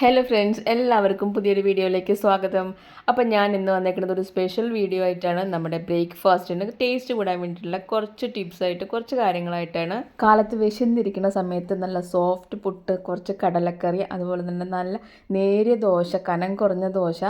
Hello friends എല്ലാവർക്കും പുതിയൊരു വീഡിയോയിലേക്ക് സ്വാഗതം. അപ്പം ഞാൻ ഇന്ന് വന്നേക്കുന്നത് ഒരു സ്പെഷ്യൽ വീഡിയോ ആയിട്ടാണ്. നമ്മുടെ ബ്രേക്ക്ഫാസ്റ്റിന് ടേസ്റ്റ് കൂടാൻ വേണ്ടിയിട്ടുള്ള കുറച്ച് ടിപ്സായിട്ട് കുറച്ച് കാര്യങ്ങളായിട്ടാണ്. കാലത്ത് വിശന്നിരിക്കുന്ന സമയത്ത് നല്ല സോഫ്റ്റ് പുട്ട് കുറച്ച് കടലക്കറി അതുപോലെ തന്നെ നല്ല നേരിയ ദോശ കനം കുറഞ്ഞ ദോശ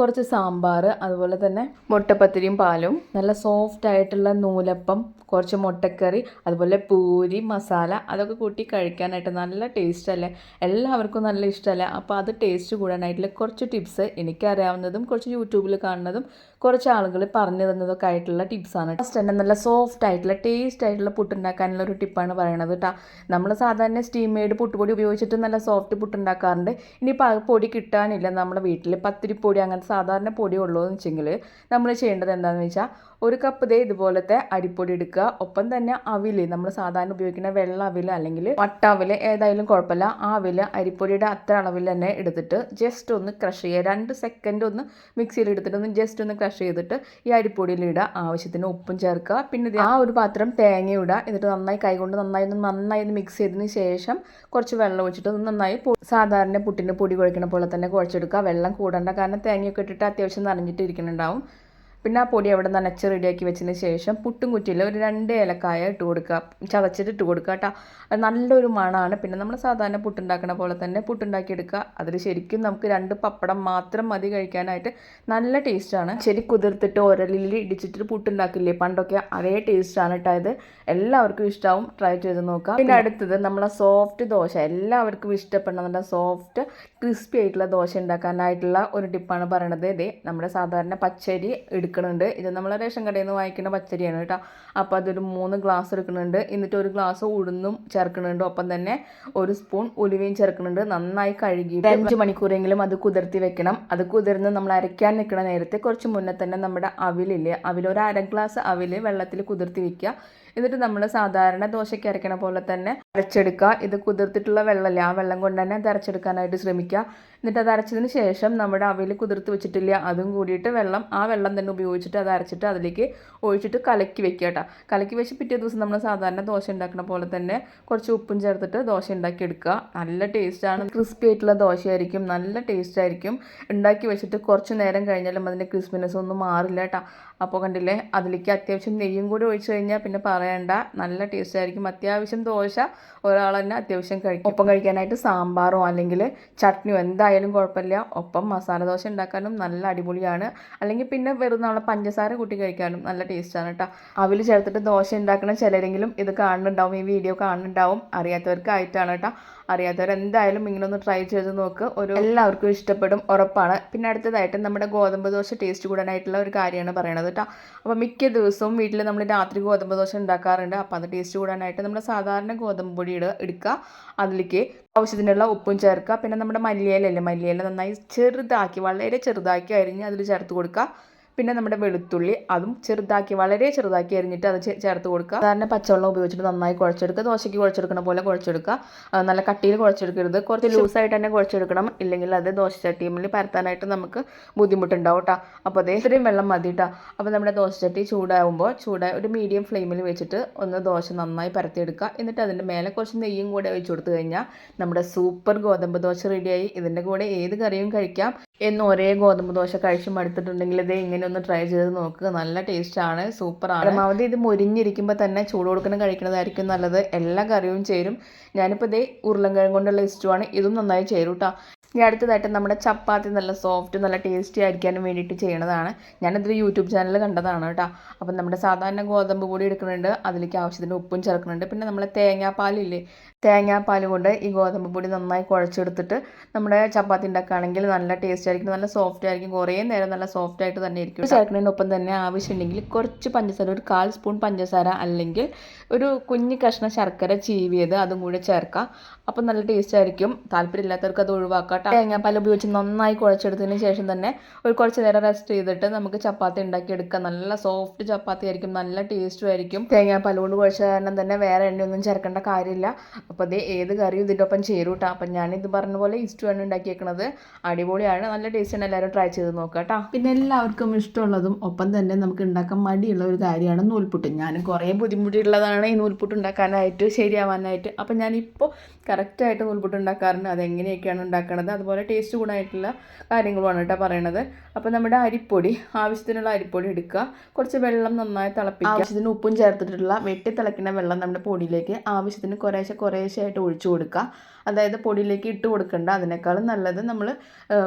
കുറച്ച് സാമ്പാർ അതുപോലെ തന്നെ മുട്ടപ്പത്തിരിയും പാലും നല്ല സോഫ്റ്റ് ആയിട്ടുള്ള നൂലപ്പം കുറച്ച് മുട്ടക്കറി അതുപോലെ പൂരി മസാല അതൊക്കെ കൂട്ടി കഴിക്കാനായിട്ട് നല്ല ടേസ്റ്റ് അല്ലേ? എല്ലാവർക്കും നല്ല ഇഷ്ടമല്ലേ? അപ്പോൾ അത് ടേസ്റ്റ് കൂടാനായിട്ടുള്ള കുറച്ച് ടിപ്സ് എനിക്കറിയാവുന്നതും കുറച്ച് യൂട്യൂബിൽ കാണുന്നതും കുറച്ച് ആളുകൾ പറഞ്ഞു തന്നതൊക്കെ ആയിട്ടുള്ള ടിപ്സാണ് ഫസ്റ്റ് തന്നെ നല്ല സോഫ്റ്റ് ആയിട്ടുള്ള ടേസ്റ്റ് ആയിട്ടുള്ള പുട്ടുണ്ടാക്കാനുള്ള ഒരു ടിപ്പാണ് പറയണത് കേട്ടോ നമ്മൾ സാധാരണ സ്റ്റീം മെയ്ഡ് പുട്ടുപൊടി ഉപയോഗിച്ചിട്ട് നല്ല സോഫ്റ്റ് പുട്ടുണ്ടാക്കാറുണ്ട് ഇനിയിപ്പോൾ പൊടി കിട്ടാനില്ല. നമ്മുടെ വീട്ടിൽ പത്തിരിപ്പൊടി അങ്ങനത്തെ സാധാരണ പൊടി ഉള്ളൂ എന്ന് വെച്ചെങ്കിൽ നമ്മൾ ചെയ്യേണ്ടത് എന്താണെന്ന് വെച്ചാൽ ഒരു കപ്പ് ദേ ഇതുപോലത്തെ അരിപ്പൊടി എടുക്കുക. ഒപ്പം തന്നെ അവിൽ നമ്മൾ സാധാരണ ഉപയോഗിക്കുന്ന വെള്ള അവിൽ അല്ലെങ്കിൽ വട്ട അവിൽ ഏതായാലും കുഴപ്പമില്ല. ആ അവിൽ അരിപ്പൊടിയുടെ അത്ര അളവിൽ തന്നെ എടുത്തിട്ട് ജസ്റ്റ് ഒന്ന് ക്രഷ് ചെയ്യുക. രണ്ട് സെക്കൻഡ് ഒന്ന് മിക്സിയിൽ എടുത്തിട്ട് ഒന്ന് ജസ്റ്റ് ഒന്ന് ക്രഷ് ചെയ്തിട്ട് ഈ അരിപ്പൊടിയിൽ ഇടുക. ആവശ്യത്തിന് ഉപ്പും ചേർക്കുക. പിന്നെ ആ ഒരു പാത്രം തേങ്ങ ഇടുക. എന്നിട്ട് നന്നായി കൈകൊണ്ട് നന്നായി ഒന്ന് നന്നായി ഒന്ന് മിക്സ് ചെയ്തതിന് ശേഷം കുറച്ച് വെള്ളം ഒഴിച്ചിട്ട് ഒന്ന് നന്നായി സാധാരണ പുട്ടിന് പൊടി കുഴക്കണ പോലെ തന്നെ കുഴച്ചെടുക്കുക. വെള്ളം കൂടണ്ട കാരണം തേങ്ങയൊക്കെ ഇട്ടിട്ട് അത്യാവശ്യം നനഞ്ഞിട്ട് ഇരിക്കുന്നുണ്ടാവും പിന്നെ ആ പൊടി അവിടെ നനച്ച് റെഡിയാക്കി വെച്ചതിന് ശേഷം പുട്ടും കുറ്റിയിൽ ഒരു രണ്ട് ഏലക്കായ ഇട്ട് കൊടുക്കുക. ചതച്ചിട്ട് ഇട്ട് കൊടുക്കുക കേട്ടോ. നല്ലൊരു മണമാണ്. പിന്നെ നമ്മൾ സാധാരണ പുട്ടുണ്ടാക്കണ പോലെ തന്നെ പുട്ടുണ്ടാക്കി എടുക്കുക അതിൽ ശരിക്കും നമുക്ക് രണ്ട് പപ്പടം മാത്രം മതി കഴിക്കാനായിട്ട് നല്ല ടേസ്റ്റാണ് ശരി കുതിർത്തിട്ട് ഒരലിൽ ഇടിച്ചിട്ട് പുട്ടുണ്ടാക്കില്ലേ? പണ്ടൊക്കെ അതേ ടേസ്റ്റാണ് കേട്ടോ ഇത്. എല്ലാവർക്കും ഇഷ്ടമാവും ട്രൈ ചെയ്ത് നോക്കാം. പിന്നെ അടുത്തത് നമ്മളെ സോഫ്റ്റ് ദോശ. എല്ലാവർക്കും ഇഷ്ടപ്പെടുന്ന നല്ല സോഫ്റ്റ് ക്രിസ്പി ആയിട്ടുള്ള ദോശ ഉണ്ടാക്കാനായിട്ടുള്ള ഒരു ടിപ്പാണ് പറയണത്. ഇതേ നമ്മുടെ സാധാരണ പച്ചരി എടുക്കുന്നുണ്ട്. ഇത് നമ്മളെ റേഷൻ കടയിൽ നിന്ന് വാങ്ങിക്കുന്ന പച്ചരിയാണ് കേട്ടോ. അപ്പോൾ അതൊരു മൂന്ന് ഗ്ലാസ് എടുക്കുന്നുണ്ട്. എന്നിട്ട് ഒരു ഗ്ലാസ് ഉഴുന്നും ചേർക്കുന്നുണ്ട്. ഒപ്പം തന്നെ ഒരു സ്പൂൺ ഉലുവയും ചേർക്കുന്നുണ്ട്. നന്നായി കഴുകിയിട്ട് അഞ്ച് മണിക്കൂറെങ്കിലും അത് കുതിർത്തി വെക്കണം. അത് കുതിർന്ന് നമ്മൾ അരയ്ക്കാൻ നിൽക്കുന്ന നേരത്തെ കുറച്ച് മുന്നേ തന്നെ നമ്മുടെ അവിലില്ലേ അവിൽ ഒരു അര ഗ്ലാസ് അവിൽ വെള്ളത്തിൽ കുതിർത്തി വെക്കുക. എന്നിട്ട് നമ്മൾ സാധാരണ ദോശയ്ക്ക് അരയ്ക്കണ പോലെ തന്നെ അരച്ചെടുക്കുക. ഇത് കുതിർത്തിട്ടുള്ള വെള്ളമല്ലേ ആ വെള്ളം കൊണ്ട് തന്നെ അത് അരച്ചെടുക്കാനായിട്ട് ശ്രമിക്കുക. എന്നിട്ട് അത് അരച്ചതിന് ശേഷം നമ്മുടെ അവയിൽ കുതിർത്ത് വെച്ചിട്ടില്ല. അതും കൂടിയിട്ട് വെള്ളം ആ വെള്ളം തന്നെ ഉപയോഗിച്ചിട്ട് അത് അരച്ചിട്ട് അതിലേക്ക് ഒഴിച്ചിട്ട് കലക്കി വെക്കുക കേട്ടോ. കലക്കി വെച്ച് പിറ്റേ ദിവസം നമ്മൾ സാധാരണ ദോശ ഉണ്ടാക്കുന്ന പോലെ തന്നെ കുറച്ച് ഉപ്പും ചേർത്തിട്ട് ദോശ ഉണ്ടാക്കി എടുക്കുക. നല്ല ടേസ്റ്റാണ് ക്രിസ്പി ആയിട്ടുള്ള ദോശയായിരിക്കും. നല്ല ടേസ്റ്റ് ആയിരിക്കും. ഉണ്ടാക്കി വെച്ചിട്ട് കുറച്ച് നേരം കഴിഞ്ഞാലും അതിന്റെ ക്രിസ്പിനെസ് ഒന്നും മാറില്ല കേട്ടോ. അപ്പോൾ കണ്ടില്ലേ അതിലേക്ക് അത്യാവശ്യം നെയ്യും കൂടി ഒഴിച്ച് കഴിഞ്ഞാൽ പിന്നെ പറയണ്ട നല്ല ടേസ്റ്റ് ആയിരിക്കും. അത്യാവശ്യം ദോശ ഒരാൾ തന്നെ അത്യാവശ്യം കഴിക്കും. ഒപ്പം കഴിക്കാനായിട്ട് സാമ്പാറോ അല്ലെങ്കിൽ ചട്നിയോ എന്തായാലും കുഴപ്പമില്ല. ഒപ്പം മസാല ദോശ ഉണ്ടാക്കാനും നല്ല അടിപൊളിയാണ്. അല്ലെങ്കിൽ പിന്നെ വെറുതെ നമ്മളെ പഞ്ചസാര കൂട്ടി കഴിക്കാനും നല്ല ടേസ്റ്റാണ് കേട്ടോ അവിൽ ചേർത്തിട്ട് ദോശ ഉണ്ടാക്കുന്ന ചിലരെങ്കിലും ഇത് കാണുന്നുണ്ടാവും ഈ വീഡിയോ കാണുന്നുണ്ടാവും. അറിയാത്തവർക്കായിട്ടാണ് കേട്ടോ അറിയാത്തവർ എന്തായാലും ഇങ്ങനെ ഒന്ന് ട്രൈ ചെയ്ത് നോക്ക്. ഒരു എല്ലാവർക്കും ഇഷ്ടപ്പെടും ഉറപ്പാണ്. പിന്നെ അടുത്തതായിട്ട് നമ്മുടെ ഗോതമ്പ് ദോശ ടേസ്റ്റ് കൂടാനായിട്ടുള്ള ഒരു കാര്യമാണ് പറയണത് കേട്ടോ. അപ്പോൾ മിക്ക ദിവസവും വീട്ടിൽ നമ്മൾ രാത്രി ഗോതമ്പ് ദോശ ഉണ്ടാക്കാറുണ്ട്. അപ്പോൾ അത് ടേസ്റ്റ് കൂടാനായിട്ട് നമ്മൾ സാധാരണ ഗോതമ്പ് പൊടി എടുക്കുക. അതിലേക്ക് ആവശ്യത്തിനുള്ള ഉപ്പും ചേർക്കുക. പിന്നെ നമ്മുടെ മല്ലിയിലല്ലേ മല്ലിയില നന്നായി ചെറുതാക്കി വളരെ ചെറുതാക്കി അരിഞ്ഞ് അതിൽ ചേർത്ത് കൊടുക്കുക. പിന്നെ നമ്മുടെ വെളുത്തുള്ളി അതും ചെറുതാക്കി വളരെ ചെറുതാക്കി അരിഞ്ഞിട്ട് അത് ചേർത്ത് കൊടുക്കുക. സാധാരണ പച്ചവെള്ളം ഉപയോഗിച്ചിട്ട് നന്നായി കുഴച്ചെടുക്കുക. ദോശയ്ക്ക് കുഴച്ചെടുക്കുന്ന പോലെ കുഴച്ചെടുക്കുക. നല്ല കട്ടിയിൽ കുഴച്ചെടുക്കരുത്. കുറച്ച് ലൂസായിട്ട് തന്നെ കുഴച്ചെടുക്കണം. ഇല്ലെങ്കിൽ അത് ദോശ ചട്ടിയിൽ പരത്താനായിട്ട് നമുക്ക് ബുദ്ധിമുട്ടുണ്ടാവും കേട്ടോ അപ്പോൾ അതേ ഇത്രയും വെള്ളം മതി കേട്ടോ അപ്പോൾ നമ്മുടെ ദോശ ചട്ടി ചൂടാകുമ്പോൾ ചൂടായി ഒരു മീഡിയം ഫ്ലെയിമിൽ വെച്ചിട്ട് ഒന്ന് ദോശ നന്നായി പരത്തിയെടുക്കുക. എന്നിട്ട് അതിന്റെ മേലെ കുറച്ച് നെയ്യും കൂടെ ഒഴിച്ചു കൊടുത്തു കഴിഞ്ഞാൽ നമ്മുടെ സൂപ്പർ ഗോതമ്പ് ദോശ റെഡിയായി ഇതിന്റെ കൂടെ ഏത് കറിയും കഴിക്കാം. എന്ന് ഒരേ ഗോതമ്പ് ദോശ കഴിച്ച് മടുത്തിട്ടുണ്ടെങ്കിൽ ഇത് ഇങ്ങനെ ഒന്ന് ട്രൈ ചെയ്ത് നോക്കുക നല്ല ടേസ്റ്റ് ടേസ്റ്റാണ് സൂപ്പറാണ് പരമാവധി ഇത് മുരിഞ്ഞിരിക്കുമ്പോൾ തന്നെ ചൂട് കൊടുക്കുന്ന കഴിക്കുന്നതായിരിക്കും നല്ലത്. എല്ലാ കറിയും ചേരും. ഞാനിപ്പോൾ ഇതേ ഉരുളൻകിഴങ്ങ് കൊണ്ടുള്ള ഇഷ്ടമാണ് ഇതും നന്നായി ചേരും ഇനി അടുത്തതായിട്ട് നമ്മുടെ ചപ്പാത്തി നല്ല സോഫ്റ്റ് നല്ല ടേസ്റ്റി ആയിരിക്കാനും വേണ്ടിയിട്ട് ചെയ്യണതാണ്. ഞാനിതൊരു യൂട്യൂബ് ചാനൽ കണ്ടതാണ് കേട്ടോ അപ്പം നമ്മുടെ സാധാരണ ഗോതമ്പ് പൊടി എടുക്കുന്നുണ്ട്. അതിലേക്ക് ആവശ്യത്തിന് ഉപ്പും ചേർക്കുന്നുണ്ട്. പിന്നെ നമ്മളെ തേങ്ങാപ്പാലില്ലേ തേങ്ങാപ്പാൽ കൊണ്ട് ഈ ഗോതമ്പ് പൊടി നന്നായി കുഴച്ചെടുത്തിട്ട് നമ്മുടെ ചപ്പാത്തി ഉണ്ടാക്കുകയാണെങ്കിൽ നല്ല ടേസ്റ്റ് ആയിരിക്കും നല്ല സോഫ്റ്റ് ആയിരിക്കും. കുറേ നേരം നല്ല സോഫ്റ്റ് ആയിട്ട് തന്നെ ഇരിക്കും. ചേർക്കുന്നതിനൊപ്പം തന്നെ ആവശ്യമുണ്ടെങ്കിൽ കുറച്ച് പഞ്ചസാര ഒരു കാൽ സ്പൂൺ പഞ്ചസാര അല്ലെങ്കിൽ ഒരു കുഞ്ഞു കഷ്ണ ശർക്കര ചീവിയത് അതും കൂടെ ചേർക്കാം. അപ്പം നല്ല ടേസ്റ്റ് ആയിരിക്കും. താല്പര്യമില്ലാത്തവർക്ക് അത് ഒഴിവാക്കാം തേങ്ങ തേങ്ങാപ്പാൽ ഉപയോഗിച്ച് നന്നായി കുഴച്ചെടുത്തതിന് ശേഷം തന്നെ ഒരു കുറച്ച് നേരം റെസ്റ്റ് ചെയ്തിട്ട് നമുക്ക് ചപ്പാത്തി ഉണ്ടാക്കി എടുക്കാം നല്ല സോഫ്റ്റ് ചപ്പാത്തി ആയിരിക്കും നല്ല ടേസ്റ്റും ആയിരിക്കും. തേങ്ങാപ്പാൽ കൊണ്ട് കുഴച്ച കാരണം തന്നെ വേറെ എണ്ണയൊന്നും ചേർക്കേണ്ട കാര്യമില്ല. അപ്പോൾ അത് ഏത് കറിയും ഇതിന്റെ ഒപ്പം ചേരും കേട്ടോ അപ്പം ഞാനിത് പറഞ്ഞ പോലെ ഇഷ്ടമാണ് ഉണ്ടാക്കിയേക്കണത്. അടിപൊളിയാണ് നല്ല ടേസ്റ്റാണ് എല്ലാവരും ട്രൈ ചെയ്ത് നോക്കാം കേട്ടോ പിന്നെ എല്ലാവർക്കും ഇഷ്ടമുള്ളതും ഒപ്പം തന്നെ നമുക്ക് ഉണ്ടാക്കാൻ മടിയുള്ള ഒരു കാര്യമാണ് നൂൽപുട്ട്. ഞാൻ കുറേ ബുദ്ധിമുട്ടിയുള്ളതാണ് ഈ നൂൽപുട്ട് ഉണ്ടാക്കാനായിട്ട് ശരിയാവാനായിട്ട്. അപ്പം ഞാനിപ്പോൾ കറക്റ്റായിട്ട് നൂൽപുട്ട് ഉണ്ടാക്കാറുണ്ട് അതെങ്ങനെയൊക്കെയാണ് ഉണ്ടാക്കുന്നത് അതുപോലെ ടേസ്റ്റ് കൂടായിട്ടുള്ള കാര്യങ്ങളുമാണ് കേട്ടോ പറയണത്. അപ്പോൾ നമ്മുടെ അരിപ്പൊടി ആവശ്യത്തിനുള്ള അരിപ്പൊടി എടുക്കുക. കുറച്ച് വെള്ളം നന്നായി തിളപ്പിക്കുക. ആവശ്യത്തിന് ഉപ്പും ചേർത്തിട്ടുള്ള വെട്ടി തിളക്കുന്ന വെള്ളം നമ്മുടെ പൊടിയിലേക്ക് ആവശ്യത്തിന് കുറേശ്ശെ കുറേശ്ശെ ആയിട്ട് ഒഴിച്ചു കൊടുക്കുക. അതായത് പൊടിയിലേക്ക് ഇട്ട് കൊടുക്കണ്ട. അതിനേക്കാളും നല്ലത് നമ്മൾ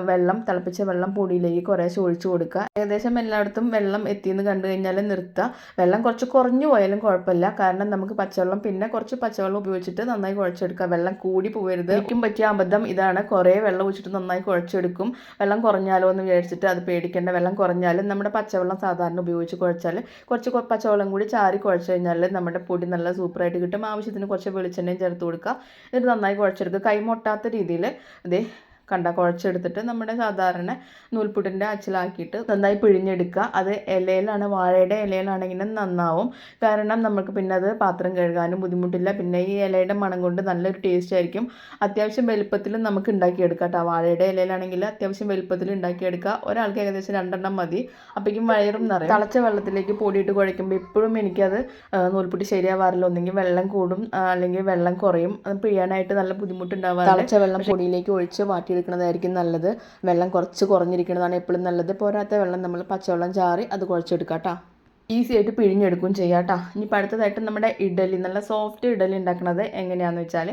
വെള്ളം തിളപ്പിച്ച വെള്ളം പൊടിയിലേക്ക് കുറേ ഒഴിച്ചു കൊടുക്കുക. ഏകദേശം എല്ലായിടത്തും വെള്ളം എത്തിയെന്ന് കണ്ടു കഴിഞ്ഞാൽ നിർത്തുക വെള്ളം കുറച്ച് കുറഞ്ഞു പോയാലും കുഴപ്പമില്ല. കാരണം നമുക്ക് പച്ചവെള്ളം പിന്നെ കുറച്ച് പച്ചവെള്ളം ഉപയോഗിച്ചിട്ട് നന്നായി കുഴച്ചെടുക്കുക. വെള്ളം കൂടി പോകരുത്. എനിക്കും പറ്റിയ അബദ്ധം ഇതാണ്. കുറേ വെള്ളം ഒഴിച്ചിട്ട് നന്നായി കുഴച്ചെടുക്കും. വെള്ളം കുറഞ്ഞാലോ എന്ന് വിചാരിച്ചിട്ട് അത് പേടിക്കേണ്ട. വെള്ളം കുറഞ്ഞാലും നമ്മുടെ പച്ചവെള്ളം സാധാരണ ഉപയോഗിച്ച് കുഴച്ചാൽ കുറച്ച് പച്ചവെള്ളം കൂടി ചാരി കുഴച്ച് കഴിഞ്ഞാൽ നമ്മുടെ പൊടി നല്ല സൂപ്പറായിട്ട് കിട്ടും. ആവശ്യത്തിന് കുറച്ച് വെളിച്ചെണ്ണയും ചേർത്ത് കൊടുക്കുക. എന്നിട്ട് നന്നായി കുഴച്ചെടുക്കുക കൈമൊട്ടാത്ത രീതിയിൽ ഇതേ കണ്ട കുഴച്ചെടുത്തിട്ട് നമ്മുടെ സാധാരണ നൂൽപുട്ടിന്റെ അച്ചിലാക്കിയിട്ട് നന്നായി പിഴിഞ്ഞെടുക്കുക. അത് ഇലയിലാണ് വാഴയുടെ ഇലയിലാണെങ്കിലും നന്നാവും. കാരണം നമുക്ക് പിന്നെ അത് പാത്രം കഴുകാനും ബുദ്ധിമുട്ടില്ല. പിന്നെ ഈ ഇലയുടെ മണം കൊണ്ട് നല്ലൊരു ടേസ്റ്റ് ആയിരിക്കും. അത്യാവശ്യം വലുപ്പത്തിൽ നമുക്ക് ഉണ്ടാക്കിയെടുക്കാം കേട്ടോ. വാഴയുടെ ഇലയിലാണെങ്കിൽ അത്യാവശ്യം വലുപ്പത്തിൽ ഉണ്ടാക്കിയെടുക്കുക ഒരാൾക്ക് ഏകദേശം രണ്ടെണ്ണം മതി. അപ്പോഴേക്കും വയറും നിറയും. തിളച്ച വെള്ളത്തിലേക്ക് പൊടിയിട്ട് കുഴയ്ക്കുമ്പോൾ എപ്പോഴും എനിക്കത് നൂൽപുട്ടി ശരിയാവാറില്ല. ഒന്നെങ്കിൽ വെള്ളം കൂടും അല്ലെങ്കിൽ വെള്ളം കുറയും. പിഴിയാനായിട്ട് നല്ല ബുദ്ധിമുട്ടുണ്ടാവാറില്ല. തിളച്ച വെള്ളം പൊടിയിലേക്ക് ഒഴിച്ച് മാറ്റിയെടുക്കുന്നതായിരിക്കും നല്ലത്. വെള്ളം കുറച്ച് കുറഞ്ഞിരിക്കുന്നതാണ് എപ്പോഴും നല്ലത്. പോരാത്ത വെള്ളം നമ്മൾ പച്ചവെള്ളം ചാറി അത് കുഴച്ചെടുക്കാം കേട്ടോ ഈസി ആയിട്ട് പിഴിഞ്ഞെടുക്കും ചെയ്യാം കേട്ടോ ഇനിയിപ്പോൾ അടുത്തതായിട്ട് നമ്മുടെ ഇഡലി നല്ല സോഫ്റ്റ് ഇഡലി ഉണ്ടാക്കുന്നത് എങ്ങനെയാണെന്ന് വെച്ചാൽ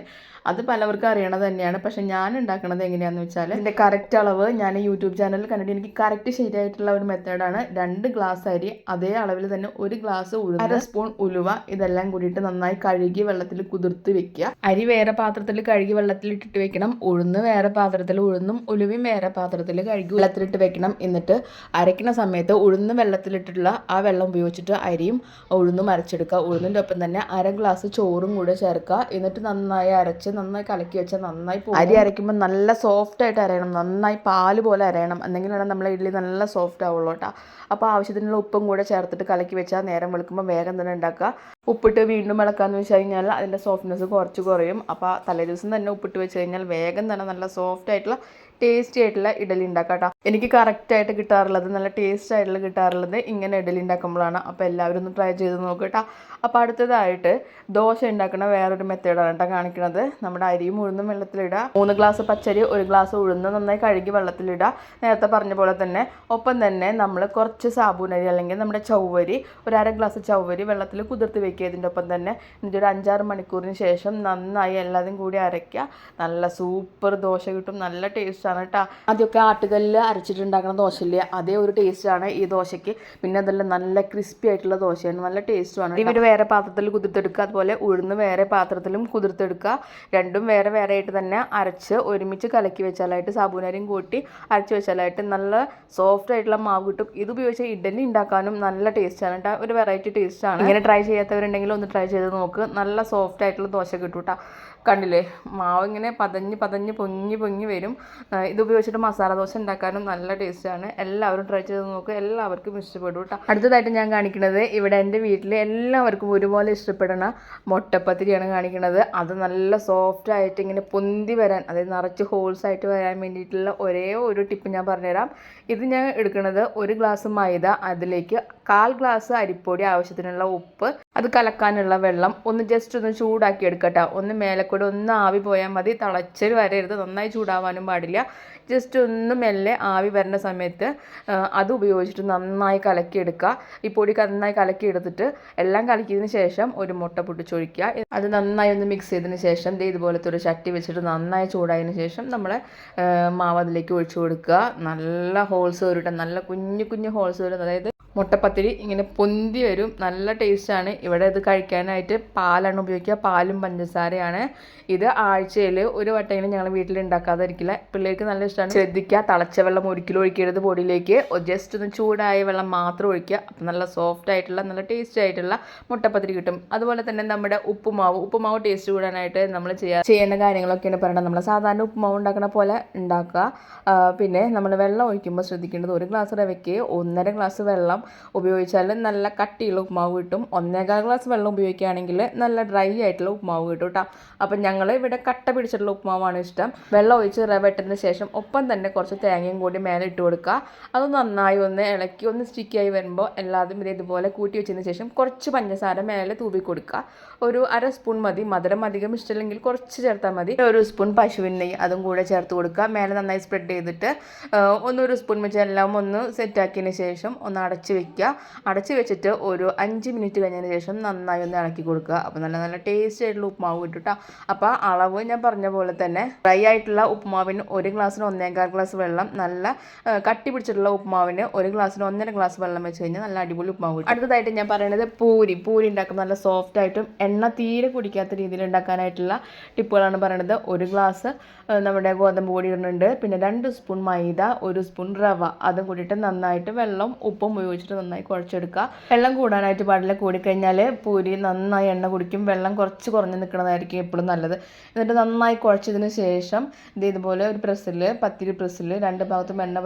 അത് പലവർക്കും അറിയണത് തന്നെയാണ്. പക്ഷെ ഞാൻ ഉണ്ടാക്കുന്നത് എങ്ങനെയാണെന്ന് വെച്ചാൽ ഇതിന്റെ കറക്റ്റ് അളവ് ഞാൻ യൂട്യൂബ് ചാനലിൽ കണ്ടിട്ട് എനിക്ക് കറക്റ്റ് ശരിയായിട്ടുള്ള ഒരു മെത്തേഡാണ് രണ്ട് ഗ്ലാസ് അരി അതേ അളവിൽ തന്നെ ഒരു ഗ്ലാസ് ഉഴുന്ന് അര സ്പൂൺ ഉലുവ ഇതെല്ലാം കൂടിയിട്ട് നന്നായി കഴുകി വെള്ളത്തിൽ കുതിർത്ത് വെക്കുക. അരി വേറെ പാത്രത്തിൽ കഴുകി വെള്ളത്തിൽ ഇട്ടിട്ട് വെക്കണം. ഉഴുന്ന് വേറെ പാത്രത്തിൽ ഉഴുന്നും ഉലുവയും വേറെ പാത്രത്തിൽ കഴുകി വെള്ളത്തിലിട്ട് വെക്കണം. എന്നിട്ട് അരയ്ക്കുന്ന സമയത്ത് ഉഴുന്ന് വെള്ളത്തിലിട്ടിട്ടുള്ള ആ വെള്ളം ഉപയോഗിച്ചിട്ട് അരിയും ഉഴുന്നും അരച്ചെടുക്കുക. ഉഴുന്നിന്റെ ഒപ്പം തന്നെ അര ഗ്ലാസ് ചോറും കൂടെ ചേർക്കുക. എന്നിട്ട് നന്നായി അരച്ച് നന്നായി കലക്കി വെച്ചാൽ നന്നായി പോകും. അരി അരയ്ക്കുമ്പോൾ നല്ല സോഫ്റ്റ് ആയിട്ട് അരയണം. നന്നായി പാൽ പോലെ അരയണം. എന്തെങ്കിലും നമ്മളെ ഇഡ്ഡലി നല്ല സോഫ്റ്റ് ആവുള്ളൂ കേട്ടോ അപ്പോൾ ആവശ്യത്തിനുള്ള ഉപ്പും കൂടെ ചേർത്തിട്ട് കലക്കി വെച്ചാൽ നേരം വെളുക്കുമ്പോൾ വേഗം തന്നെ ഉണ്ടാക്കുക ഉപ്പിട്ട് വീണ്ടും ഇളക്കാന്ന് വെച്ച് കഴിഞ്ഞാൽ അതിന്റെ സോഫ്റ്റ്നെസ് കുറച്ച് കുറയും. അപ്പോൾ തലേദിവസം തന്നെ ഉപ്പിട്ട് വെച്ച് കഴിഞ്ഞാൽ വേഗം തന്നെ നല്ല സോഫ്റ്റ് ആയിട്ടുള്ള ടേസ്റ്റി ആയിട്ടുള്ള ഇഡലി ഉണ്ടാക്കാം കേട്ടോ. എനിക്ക് കറക്റ്റ് ആയിട്ട് കിട്ടാറുള്ളത് നല്ല ടേസ്റ്റ് ആയിട്ടുള്ള കിട്ടാറുള്ളത് ഇങ്ങനെ ഇഡലി ഉണ്ടാക്കുമ്പോഴാണ്. അപ്പോൾ എല്ലാവരും ഒന്ന് ട്രൈ ചെയ്ത് നോക്കുക കേട്ടോ. അപ്പോൾ അടുത്തതായിട്ട് ദോശ ഉണ്ടാക്കുന്ന വേറൊരു മെത്തേഡാണ് കേട്ടോ കാണിക്കുന്നത് നമ്മുടെ അരിയും ഉഴുന്നും വെള്ളത്തിലിടുക. മൂന്ന് ഗ്ലാസ് പച്ചരി ഒരു ഗ്ലാസ് ഉഴുന്ന് നന്നായി കഴുകി വെള്ളത്തിലിടുക. നേരത്തെ പറഞ്ഞ പോലെ തന്നെ ഒപ്പം തന്നെ നമ്മൾ കുറച്ച് സാബൂനരി അല്ലെങ്കിൽ നമ്മുടെ ചൗവരി ഒരു അര ഗ്ലാസ് ചൗവരി വെള്ളത്തിൽ കുതിർത്ത് വെക്കുക. ഇതിന്റെ ഒപ്പം തന്നെ എന്നിട്ട് ഒരു അഞ്ചാറ് മണിക്കൂറിന് ശേഷം നന്നായി എല്ലാതും കൂടി അരയ്ക്കുക. നല്ല സൂപ്പർ ദോശ കിട്ടും നല്ല ടേസ്റ്റാണ് കേട്ടോ. ആദ്യമൊക്കെ ആട്ടുകല്ലിൽ അരച്ചിട്ടുണ്ടാക്കുന്ന ദോശയില്ലേ അതേ ഒരു ടേസ്റ്റാണ് ഈ ദോശയ്ക്ക്. പിന്നെ അതെല്ലാം നല്ല ക്രിസ്പി ആയിട്ടുള്ള ദോശയാണ് നല്ല ടേസ്റ്റുമാണ് ഇവർ വേറെ പാത്രത്തിൽ കുതിർത്തെടുക്കുക അതുപോലെ ഉഴുന്ന് വേറെ പാത്രത്തിലും കുതിർത്തെടുക്കുക. രണ്ടും വേറെ വേറെ ആയിട്ട് തന്നെ അരച്ച് ഒരുമിച്ച് കലക്കി വെച്ചാലായിട്ട് സാബൂനരിയും കൂട്ടി അരച്ച് വെച്ചാലായിട്ട് നല്ല സോഫ്റ്റ് ആയിട്ടുള്ള മാവ് കിട്ടും. ഇത് ഉപയോഗിച്ച് ഇഡലി ഉണ്ടാക്കാനും നല്ല ടേസ്റ്റാണ് കേട്ടോ. ഒരു വെറൈറ്റി ടേസ്റ്റാണ് ഇങ്ങനെ ട്രൈ ചെയ്യാത്തവരുണ്ടെങ്കിൽ ഒന്ന് ട്രൈ ചെയ്ത് നോക്ക്. നല്ല സോഫ്റ്റ് ആയിട്ടുള്ള ദോശ കിട്ടും കേട്ടോ. കണ്ടില്ലേ? മാവ് ഇങ്ങനെ പതഞ്ഞ് പതഞ്ഞ് പൊങ്ങി പൊങ്ങി വരും. ഇത് ഉപയോഗിച്ചിട്ട് മസാല ദോശ ഉണ്ടാക്കാനും നല്ല ടേസ്റ്റാണ് എല്ലാവരും ട്രൈ ചെയ്ത് നോക്കുക എല്ലാവർക്കും ഇഷ്ടപ്പെടും കേട്ടോ അടുത്തതായിട്ട് ഞാൻ കാണിക്കുന്നത് ഇവിടെ എന്റെ വീട്ടിൽ എല്ലാവർക്കും ഒരുപോലെ ഇഷ്ടപ്പെടുന്ന മുട്ടപ്പത്തിരിയാണ് കാണിക്കുന്നത്. അത് നല്ല സോഫ്റ്റ് ആയിട്ട് ഇങ്ങനെ പൊന്തി വരാൻ അതായത് നിറച്ച് ഹോൾസ് ആയിട്ട് വരാൻ വേണ്ടിയിട്ടുള്ള ഒരേ ഒരു ടിപ്പ് ഞാൻ പറഞ്ഞുതരാം. ഇത് ഞാൻ എടുക്കുന്നത് ഒരു ഗ്ലാസ് മൈദ അതിലേക്ക് കാൽ ഗ്ലാസ് അരിപ്പൊടി ആവശ്യത്തിനുള്ള ഉപ്പ് അത് കലക്കാനുള്ള വെള്ളം ഒന്ന് ജസ്റ്റ് ഒന്ന് ചൂടാക്കി എടുക്കട്ടോ. ഒന്ന് മേലെ കൂടെ ഒന്ന് ആവി പോയാൽ മതി. തിളച്ചൽ വരരുത്. നന്നായി ചൂടാവാനും പാടില്ല. ജസ്റ്റ് ഒന്ന് മെല്ലെ ആവി വരുന്ന സമയത്ത് അത് ഉപയോഗിച്ചിട്ട് നന്നായി കലക്കിയെടുക്കുക. ഈ പൊടി നന്നായി കലക്കി എടുത്തിട്ട് എല്ലാം കലക്കിയതിന് ശേഷം ഒരു മുട്ട പൊട്ടിച്ചൊഴിക്കുക. അത് നന്നായി ഒന്ന് മിക്സ് ചെയ്തതിന് ശേഷം ദേ ഇതുപോലത്തെ ഒരു ചട്ടി വെച്ചിട്ട് നന്നായി ചൂടായതിന് ശേഷം നമ്മൾ മാവ് അതിലേക്ക് ഒഴിച്ചു കൊടുക്കുക. നല്ല ഹോൾസ് വരും നല്ല കുഞ്ഞു കുഞ്ഞു ഹോൾസ് വരും അതായത് മുട്ടപ്പത്തിരി ഇങ്ങനെ പൊന്തി വരും. നല്ല ടേസ്റ്റാണ് ഇവിടെ ഇത് കഴിക്കാനായിട്ട് പാലാണ് ഉപയോഗിക്കുക. പാലും പഞ്ചസാരയാണ്. ഇത് ആഴ്ചയിൽ ഒരു വട്ടമെങ്കിലും ഞങ്ങൾ വീട്ടിൽ ഉണ്ടാക്കാതിരിക്കില്ല. പിള്ളേർക്ക് നല്ല ഇഷ്ടമാണ് ശ്രദ്ധിക്കുക. തളച്ച വെള്ളം ഒരിക്കലും ഒഴിക്കരുത്. പൊടിയിലേക്ക് ജസ്റ്റ് ഒന്ന് ചൂടായ വെള്ളം മാത്രം ഒഴിക്കുക. അപ്പം നല്ല സോഫ്റ്റ് ആയിട്ടുള്ള നല്ല ടേസ്റ്റ് ആയിട്ടുള്ള മുട്ടപ്പത്തിരി കിട്ടും. അതുപോലെ തന്നെ നമ്മുടെ ഉപ്പുമാവ്. ഉപ്പുമാവ് ടേസ്റ്റ് കൂടാനായിട്ട് നമ്മൾ ചെയ്യാ ചെയ്യേണ്ട കാര്യങ്ങളൊക്കെയാണ് പറയുന്നത് നമ്മൾ സാധാരണ ഉപ്പുമാവ് ഉണ്ടാക്കുന്ന പോലെ ഉണ്ടാക്കുക. പിന്നെ നമ്മൾ വെള്ളം ഒഴിക്കുമ്പോൾ ശ്രദ്ധിക്കേണ്ടത് ഒരു ഗ്ലാസ് റവയ്ക്ക് ഒന്നര ഗ്ലാസ് വെള്ളം ഉപയോഗിച്ചാൽ നല്ല കട്ടിയുള്ള ഉപ്മാവ് കിട്ടും. ഒന്നേകാൽ ഗ്ലാസ് വെള്ളം ഉപയോഗിക്കുകയാണെങ്കിൽ നല്ല ഡ്രൈ ആയിട്ടുള്ള ഉപ്മാവ് കിട്ടും കേട്ടോ അപ്പം ഞങ്ങൾ ഇവിടെ കട്ട പിടിച്ചിട്ടുള്ള ഉപ്മാവാണ് ഇഷ്ടം. വെള്ളം ഒഴിച്ച് റവ ഇട്ടതിന് ശേഷം ഒപ്പം തന്നെ കുറച്ച് തേങ്ങയും കൂടി മേലെ ഇട്ട് കൊടുക്കുക. അത് നന്നായി ഒന്ന് ഇളക്കി ഒന്ന് സ്റ്റിക്കായി വരുമ്പോൾ എല്ലാതും ഇതേപോലെ കൂട്ടി വെച്ചതിന് ശേഷം കുറച്ച് പഞ്ചസാര മേലെ തൂവി കൊടുക്കുക. ഒരു അര സ്പൂൺ മതി. മധുരം അധികം ഇഷ്ടമില്ലെങ്കിൽ കുറച്ച് ചേർത്താൽ മതി. ഒരു സ്പൂൺ പശുവിൻ നെയ്യ് അതും കൂടെ ചേർത്ത് കൊടുക്കുക. മേലെ നന്നായി സ്പ്രെഡ് ചെയ്തിട്ട് ഒന്നൊരു സ്പൂൺ വെച്ച് എല്ലാം ഒന്ന് സെറ്റാക്കിയതിന് ശേഷം ഒന്ന് അടച്ച് വെക്കുക. അടച്ച് വെച്ചിട്ട് ഒരു അഞ്ച് മിനിറ്റ് കഴിഞ്ഞതിന് ശേഷം നന്നായി ഒന്ന് ഇളക്കി കൊടുക്കുക. അപ്പോൾ നല്ല നല്ല ടേസ്റ്റ് ആയിട്ടുള്ള ഉപ്പുമാവ് കിട്ടും കേട്ടോ അപ്പോൾ അളവ് ഞാൻ പറഞ്ഞ പോലെ തന്നെ ഡ്രൈ ആയിട്ടുള്ള ഉപ്പുമാവിന് ഒരു ഗ്ലാസ്സിന് ഒന്നേകാൽ ഗ്ലാസ് വെള്ളം നല്ല കട്ടി പിടിച്ചിട്ടുള്ള ഉപ്മാവിന് ഒരു ഗ്ലാസ്സിന് ഒന്നര ഗ്ലാസ് വെള്ളം വെച്ച് കഴിഞ്ഞാൽ നല്ല അടിപൊളി ഉപ്മാവ് കിട്ടും. അടുത്തതായിട്ട് ഞാൻ പറയുന്നത് പൂരി. പൂരി ഉണ്ടാക്കുമ്പോൾ നല്ല സോഫ്റ്റ് ആയിട്ടും എണ്ണ തീരെ കുടിക്കാത്ത രീതിയിൽ ഉണ്ടാക്കാനായിട്ടുള്ള ടിപ്പുകളാണ് പറയുന്നത്. ഒരു ഗ്ലാസ് നമ്മുടെ ഗോതമ്പ് പൊടി ഇടുന്നുണ്ട്. പിന്നെ രണ്ട് സ്പൂൺ മൈദ ഒരു സ്പൂൺ റവ. അതും കൂടിയിട്ട് നന്നായിട്ട് വെള്ളം ഉപ്പും ഉപയോഗിച്ചിട്ട് നന്നായി കുഴച്ചെടുക്കുക. വെള്ളം കൂടാനായിട്ട് പാടില്ല. കൂടിക്കഴിഞ്ഞാൽ പൂരി നന്നായി എണ്ണ കുടിക്കും. വെള്ളം കുറച്ച് കുറഞ്ഞ് നിൽക്കുന്നതായിരിക്കും എപ്പോഴും നല്ലത്. എന്നിട്ട് നന്നായി കുഴച്ചതിന് ശേഷം ഇത് ഇതുപോലെ ഒരു പ്രസ്സിൽ പത്തിരി പ്രസ്സിൽ രണ്ട് ഭാഗത്തും എണ്ണ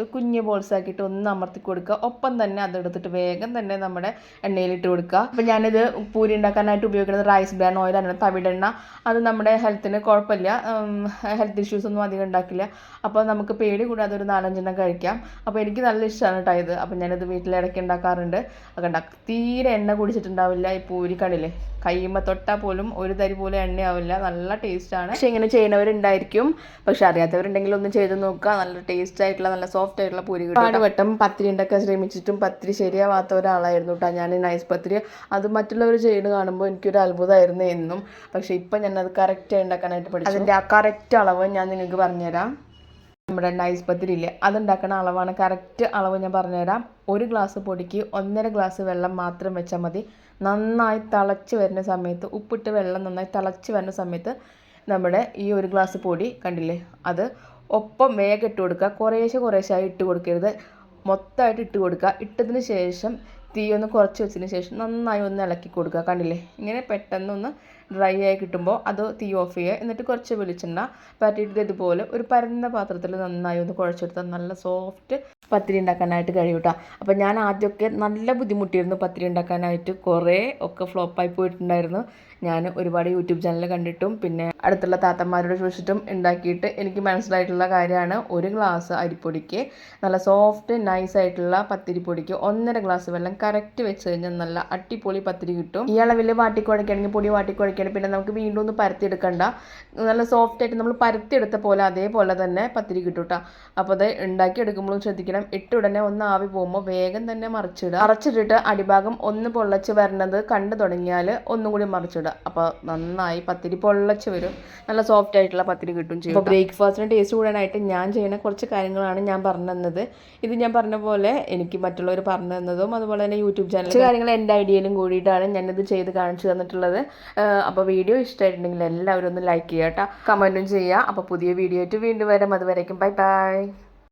ഒരു കുഞ്ഞ് ബോൾസ് ആക്കിയിട്ട് ഒന്ന് അമർത്തി കൊടുക്കുക. ഒപ്പം തന്നെ അതെടുത്തിട്ട് വേഗം തന്നെ നമ്മുടെ എണ്ണയിലിട്ട് കൊടുക്കുക. അപ്പോൾ ഞാനിത് പൂരി ഉണ്ടാക്കാനായിട്ട് ഉപയോഗിക്കുന്നത് റൈസ് ബ്രാൻ ഓയിൽ ഓയിലാണ് തവിടെണ്ണ. അത് നമ്മുടെ ഹെൽത്തിന് കുഴപ്പമില്ല. ഹെൽത്ത് ഇഷ്യൂസ് ഒന്നും അധികം ഉണ്ടാക്കില്ല. അപ്പോൾ നമുക്ക് പേടി കൂടാതെ ഒരു നാലഞ്ചെണ്ണം കഴിക്കാം. അപ്പോൾ എനിക്ക് നല്ല ഇഷ്ടമാണ് കേട്ടോ ഇത്. അപ്പോൾ ഞാനിത് വീട്ടിൽ ഇടയ്ക്ക് ഉണ്ടാക്കാറുണ്ട്. ഉണ്ടാക്കും തീരെ എണ്ണ കുടിച്ചിട്ടുണ്ടാവില്ല ഈ പൂരി കണ്ടില്ലേ കയ്യുമ്പോൾ തൊട്ടാൽ പോലും ഒരു തരി പോലും എണ്ണയാവില്ല. നല്ല ടേസ്റ്റാണ് പക്ഷേ ഇങ്ങനെ ചെയ്യുന്നവരുണ്ടായിരിക്കും. പക്ഷെ അറിയാത്തവരുണ്ടെങ്കിൽ ഒന്ന് ചെയ്ത് നോക്കുക. നല്ല ടേസ്റ്റ് ആയിട്ടുള്ള നല്ല സോഫ്റ്റ് ആയിട്ടുള്ള പൂരി കിട്ടും ഒരുപാട് വട്ടം പത്തിരി ഉണ്ടാക്കാൻ ശ്രമിച്ചിട്ടും പത്തിരി ശരിയാവാത്ത ഒരാളായിരുന്നു കേട്ടോ ഞാൻ നൈസ് പത്തിരി. അത് മറ്റുള്ളവർ ചെയ്യുന്നത് കാണുമ്പോൾ എനിക്കൊരു അത്ഭുതമായിരുന്നു എന്നും. പക്ഷേ ഇപ്പം ഞാനത് കറക്റ്റായി ഉണ്ടാക്കാനായിട്ട് പഠിച്ചു. അതിന്റെ ആ കറക്റ്റ് അളവ് ഞാൻ നിങ്ങൾക്ക് പറഞ്ഞുതരാം. നമ്മുടെ നൈസ് പത്തിരി ഇല്ലേ? അതുണ്ടാക്കുന്ന അളവാണ് കറക്റ്റ് അളവ് ഞാൻ പറഞ്ഞുതരാം. ഒരു ഗ്ലാസ് പൊടിക്ക് ഒന്നര ഗ്ലാസ് വെള്ളം മാത്രം വെച്ചാൽ മതി. നന്നായി തിളച്ച് വരുന്ന സമയത്ത് ഉപ്പിട്ട് വെള്ളം നന്നായി തിളച്ച് വരുന്ന സമയത്ത് നമ്മുടെ ഈ ഒരു ഗ്ലാസ് പൊടി കണ്ടില്ലേ? അത് ഒപ്പം വേഗം ഇട്ട് കൊടുക്കുക. കുറേശ്ശെ കുറേശ്ശായി ഇട്ട് കൊടുക്കരുത്. മൊത്തമായിട്ട് ഇട്ട് കൊടുക്കുക. ഇട്ടതിന് ശേഷം തീ ഒന്ന് കുറച്ച് വെച്ചതിന് ശേഷം നന്നായി ഒന്ന് ഇളക്കി കൊടുക്കുക. കണ്ടില്ലേ? ഇങ്ങനെ പെട്ടെന്നൊന്ന് ഡ്രൈ ആയി കിട്ടുമ്പോൾ അത് തീ ഓഫ് ചെയ്യുക. എന്നിട്ട് കുറച്ച് വെളിച്ചെണ്ണ പറ്റിയിട്ട് ഇതുപോലെ ഒരു പരന്ന പാത്രത്തിൽ നന്നായി ഒന്ന് കുഴച്ചെടുത്താൽ നല്ല സോഫ്റ്റ് പത്തിരി ഉണ്ടാക്കാനായിട്ട് കഴിയും കേട്ടോ. അപ്പോൾ ഞാൻ ആദ്യമൊക്കെ നല്ല ബുദ്ധിമുട്ടിയിരുന്നു പത്തിരി ഉണ്ടാക്കാനായിട്ട്. കുറേ ഒക്കെ ഫ്ലോപ്പായി പോയിട്ടുണ്ടായിരുന്നു. ഞാൻ ഒരുപാട് യൂട്യൂബ് ചാനൽ കണ്ടിട്ടും പിന്നെ അടുത്തുള്ള താത്തന്മാരോട് ചോദിച്ചിട്ടും ഉണ്ടാക്കിയിട്ട് എനിക്ക് മനസ്സിലായിട്ടുള്ള കാര്യമാണ്. ഒരു ഗ്ലാസ് അരിപ്പൊടിക്ക് നല്ല സോഫ്റ്റ് നൈസ് ആയിട്ടുള്ള പത്തിരി പൊടിക്ക് ഒന്നര ഗ്ലാസ് വെള്ളം കറക്റ്റ് വെച്ച് കഴിഞ്ഞാൽ നല്ല അടിപൊളി പത്തിരി കിട്ടും. ഈ അളവിൽ വാട്ടിക്കുഴക്കുകയാണെങ്കിൽ പൊടി വാട്ടിക്കുഴയ്ക്കുകയാണെങ്കിൽ പിന്നെ നമുക്ക് വീണ്ടും ഒന്ന് പരത്തിയെടുക്കണ്ട. നല്ല സോഫ്റ്റ് ആയിട്ട് നമ്മൾ പരത്തിയെടുത്ത പോലെ അതേപോലെ തന്നെ പത്തിരി കിട്ടും കേട്ടോ അപ്പോൾ അത് ഉണ്ടാക്കിയെടുക്കുമ്പോഴും ശ്രദ്ധിക്കണം. ഇട്ട ഉടനെ ഒന്ന് ആവി പോകുമ്പോൾ വേഗം തന്നെ മറിച്ചിടുക. മറിച്ചിട്ടിട്ട് അടിഭാഗം ഒന്ന് പൊള്ളച്ച് വരണത് കണ്ടു തുടങ്ങിയാൽ ഒന്നും കൂടി മറിച്ചിടുക. അപ്പോൾ നന്നായി പത്തിരി പൊള്ളച്ച് വരും. നല്ല സോഫ്റ്റ് ആയിട്ടുള്ള പത്തിരി കിട്ടും ചെയ്യും അപ്പോൾ ബ്രേക്ക്ഫാസ്റ്റിന് ടേസ്റ്റ് കൂടാനായിട്ട് ഞാൻ ചെയ്യുന്ന കുറച്ച് കാര്യങ്ങളാണ് ഞാൻ പറഞ്ഞു തന്നത് ഇത് ഞാൻ പറഞ്ഞ പോലെ എനിക്ക് മറ്റുള്ളവർ പറഞ്ഞു തന്നതും അതുപോലെ തന്നെ യൂട്യൂബ് ചാനൽ കാര്യങ്ങൾ എന്റെ ഐഡിയയിലും കൂടിയിട്ടാണ് ഞാനിത് ചെയ്ത് കാണിച്ചു തന്നിട്ടുള്ളത്. അപ്പോൾ വീഡിയോ ഇഷ്ടമായിട്ടുണ്ടെങ്കിൽ എല്ലാവരും ഒന്ന് ലൈക്ക് ചെയ്യുക കേട്ടോ. കമന്റും ചെയ്യുക. അപ്പോൾ പുതിയ വീഡിയോ ആയിട്ട് വീണ്ടും വരാം. അതുവരേക്കും. Bye bye